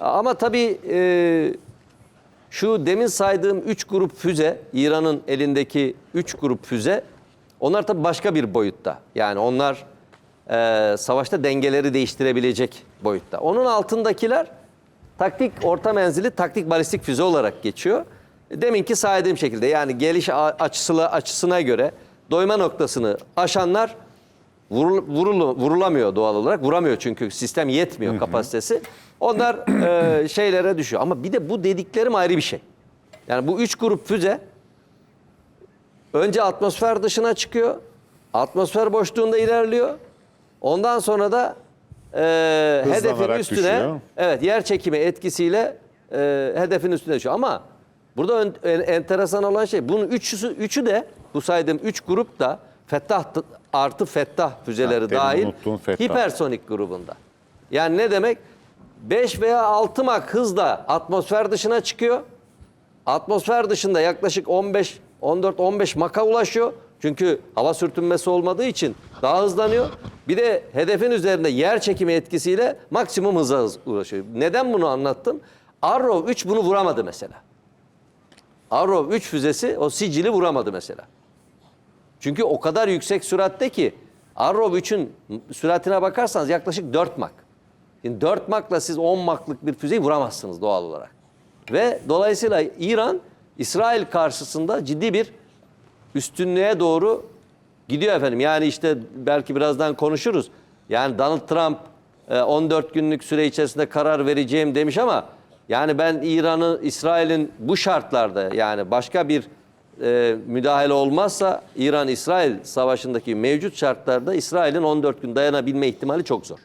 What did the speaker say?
Ama tabii e, şu demin saydığım 3 grup füze, İran'ın elindeki 3 grup füze, onlar tabii başka bir boyutta. Yani onlar e, savaşta dengeleri değiştirebilecek boyutta. Onun altındakiler taktik orta menzili taktik balistik füze olarak geçiyor. Deminki saydığım şekilde yani geliş açısına göre doyma noktasını aşanlar vurul, vurulu- vurulamıyor doğal olarak. Vuramıyor çünkü sistem yetmiyor kapasitesi. Onlar e, şeylere düşüyor. Ama bir de bu dediklerim ayrı bir şey. Yani bu üç grup füze önce atmosfer dışına çıkıyor. Atmosfer boşluğunda ilerliyor. Ondan sonra da e, hedefin üstüne düşüyor. evet yer çekimi etkisiyle e, hedefin üstüne düşüyor. Ama burada ön- en- enteresan olan şey bunun üçüsü, üçü de bu saydığım üç grup da Fettah artı Fettah füzeleri Ha, dahil Fettah. hipersonik grubunda. Yani ne demek? 5 veya 6 mak hızla atmosfer dışına çıkıyor. Atmosfer dışında yaklaşık 15 14 15 maka ulaşıyor. Çünkü hava sürtünmesi olmadığı için daha hızlanıyor. Bir de hedefin üzerinde yer çekimi etkisiyle maksimum hıza hız ulaşıyor. Neden bunu anlattım? Arrow 3 bunu vuramadı mesela. Arrow 3 füzesi o sicili vuramadı mesela. Çünkü o kadar yüksek süratte ki Arrow 3'ün süratine bakarsanız yaklaşık 4 mak. Şimdi 4 makla siz 10 maklık bir füzeyi vuramazsınız doğal olarak. Ve dolayısıyla İran İsrail karşısında ciddi bir üstünlüğe doğru gidiyor efendim. Yani işte belki birazdan konuşuruz. Yani Donald Trump e, 14 günlük süre içerisinde karar vereceğim demiş ama yani ben İran'ı İsrail'in bu şartlarda yani başka bir e, müdahale olmazsa İran-İsrail savaşındaki mevcut şartlarda İsrail'in 14 gün dayanabilme ihtimali çok zor.